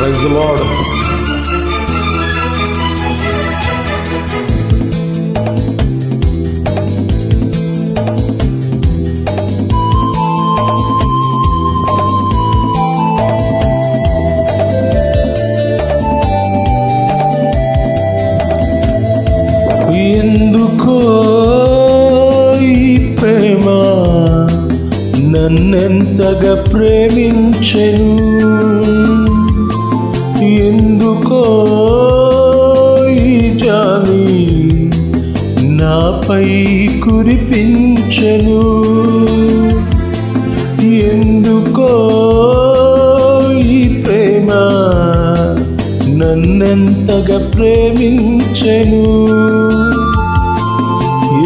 Praise lord ఎందుకో ఈ ప్రేమ నన్నెంతగా ప్రేమించెను? నాపై కురిపించను. ఎందుకో ఈ ప్రేమ నన్నెంతగా ప్రేమించను.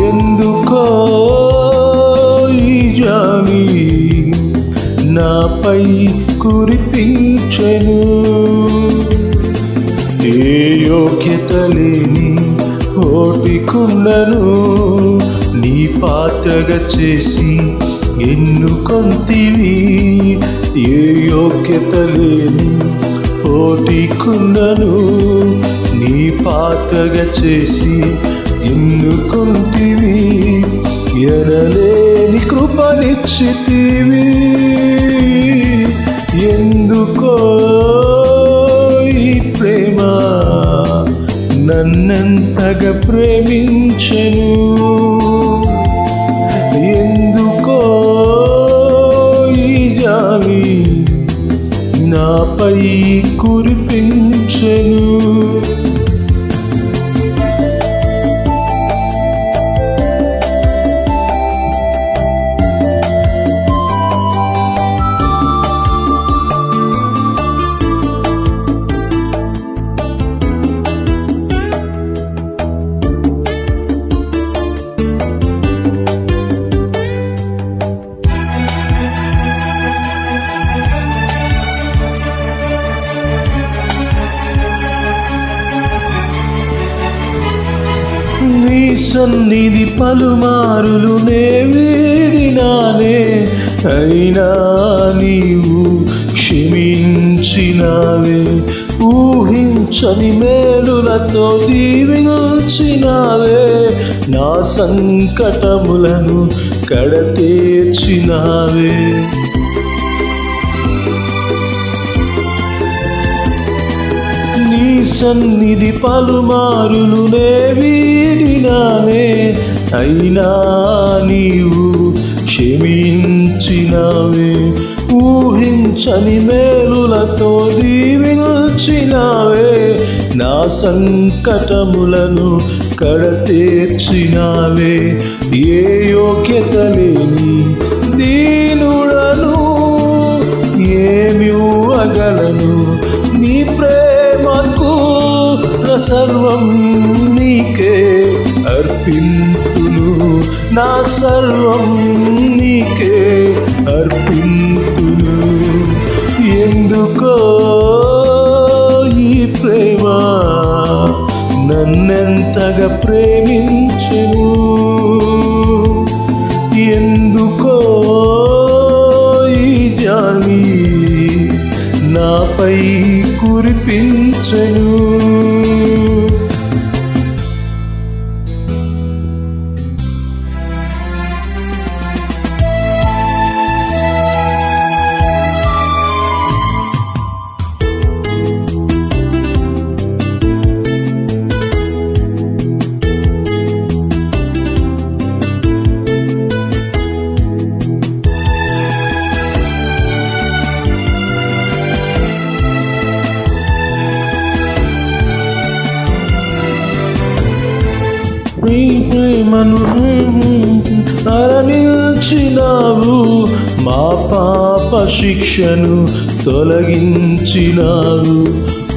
ఎందుకో ఈ జాలి నాపై కురిపించను. ఏ యోగ్యత లేని ఓటికున్నను నీ పాత్రగా చేసి ఎన్నుకొంతివి ఏ యోగ్యత లేని కుండను నీ పాత్రగా చేసి ఎన్నుకొంటివి ఎనలేని కృపనిచ్చితివి. ఎందుకో నన్నెంతగా ప్రేమించను. ఎందుకో ఈ జాలి నాపై కురిపించను. నీ సన్నిధి పలుమారులు నే వీడినానే. అయినా నీవు క్షమించినావే. ఊహించని మేలులతో దీవించినావే. నా సంకటములను కడతీర్చినావే. సన్నిధి పలుమారులు నే వీడినానే అయినా నీవు క్షమించినావే. ఊహించని మేలులతో దీవించినావే నా సంకటములను కడతీర్చినావే. ఏ యోగ్యత లేని అర్పింతును నా సర్వం నీకే అర్పింతును ఎందుకో ఈ ప్రేమ నన్నెంతగా ప్రేమించెను? ఎందుకో ఈ జాలి నాపై ప్రేమను తరలించినావు మా పాప శిక్షను తొలగించినావు.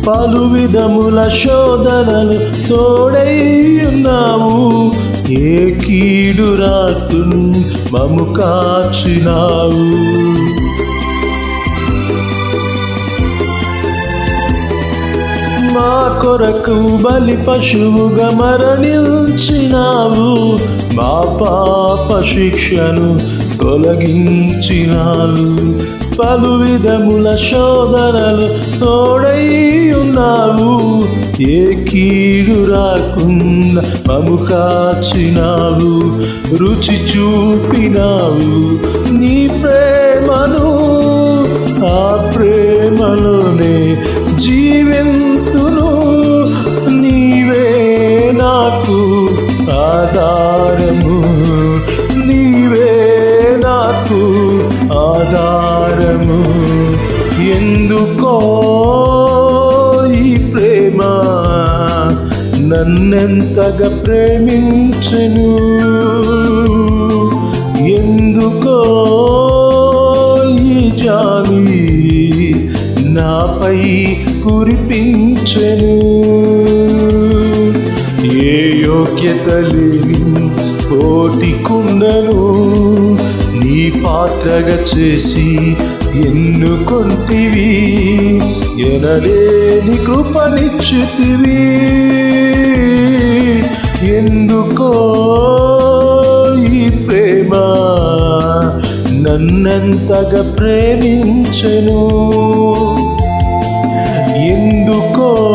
పలు విధముల శోధనలు తోడై ఉన్నావు. ఏ కీడు రాకును మము కాచినావు. మా కొరకు బలి పశువుగా మరణించినావు. మా పాప శిక్షను తొలగించినావు. పలు విధముల శోధనలు తోడై ఉన్నావు. ఏ కీడు రాకుండా మము కాచినావు. రుచి చూపినావు నీ ప్రేమను ఆ ఆధారము ఎందుకో ఈ ప్రేమ? నన్నెంతగా ప్రేమించను? ఎందుకో ఈ జాలి నాపై కురిపించను? ఏ యోగ్యత లేని కోటి పాత్రగా చేసి ఎన్నుకొంటివి? ఎనలేని కృపనిచ్చుతివి. ఎందుకో ఈ ప్రేమ నన్నంతగా ప్రేమించను? ఎందుకో